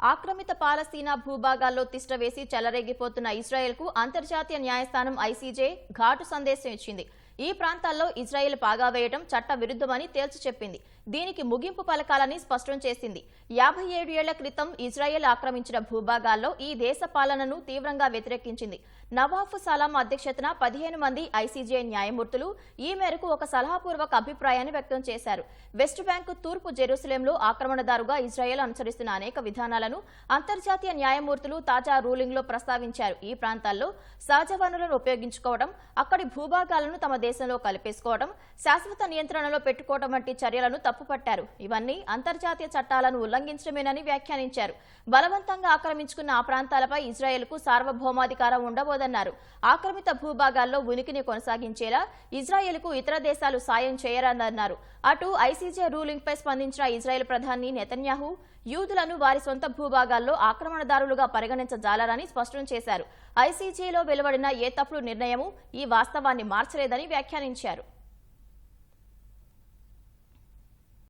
ఆక్రమిత పాలస్తీనా భూభాగాల్లో తిష్టవేసి చెలరేగిపోతున్న ఇస్రాయెల్కు అంతర్జాతీయ న్యాయస్థానం ఐసీజే ఘాటు సందేశం ఇచ్చింది. ఈ ప్రాంతాల్లో ఇజ్రాయెల్ పాగా వేయడం చట్ట విరుద్ధమని తేల్చి చెప్పింది. దీనికి ముగింపు పలకాలని స్పష్టం చేసింది. యాభై ఏడు ఏళ్ళ క్రితం ఇజ్రాయెల్ ఆక్రమించిన భూభాగాల్లో ఈ దేశ పాలనను తీవ్రంగా వ్యతిరేకించింది. నవాఫ్ సలాం అధ్యక్షతన పదిహేను మంది ఐసీజే న్యాయమూర్తులు ఈ మేరకు ఒక సలహాపూర్వక అభిప్రాయాన్ని వ్యక్తం చేశారు. వెస్ట్ బ్యాంక్ తూర్పు జెరూసలేంలో ఆక్రమణదారుగా ఇజ్రాయెల్ అనుసరిస్తున్న అనేక విధానాలను అంతర్జాతీయ న్యాయమూర్తులు తాజా రూలింగ్లో ప్రస్తావించారు. ఈ ప్రాంతాల్లో సహజ వనరులను ఉపయోగించుకోవడం అక్కడి భూభాగాలను తమ దేశంలో కలిపేసుకోవడం శాశ్వత నియంత్రణలో పెట్టుకోవడం వంటి చర్యలను తప్పుపట్టారు. ఇవన్నీ అంతర్జాతీయ చట్టాలను ఉల్లంఘించడమేనని వ్యాఖ్యానించారు. బలవంతంగా ఆక్రమించుకున్న ఆ ప్రాంతాలపై ఇజ్రాయెల్కు సార్వభౌమాధికారం ఉండబోదన్నారు. ఆక్రమిత భూభాగాల్లో ఉనికిని కొనసాగించేలా ఇజ్రాయెల్కు ఇతర దేశాలు సాయం చేయరాదన్నారు అటు ఐసీజే రూలింగ్ పై స్పందించిన ఇజ్రాయెల్ ప్రధాని నెతన్యాహు యూదులను వారి సొంత భూభాగాల్లో ఆక్రమణదారులుగా పరిగణించజాలారని స్పష్టం చేశారు. ఐసీజేలో వెలువడిన ఏ తప్పుడు నిర్ణయము ఈ వాస్తవాన్ని మార్చలేదని వ్యాఖ్యానించారు.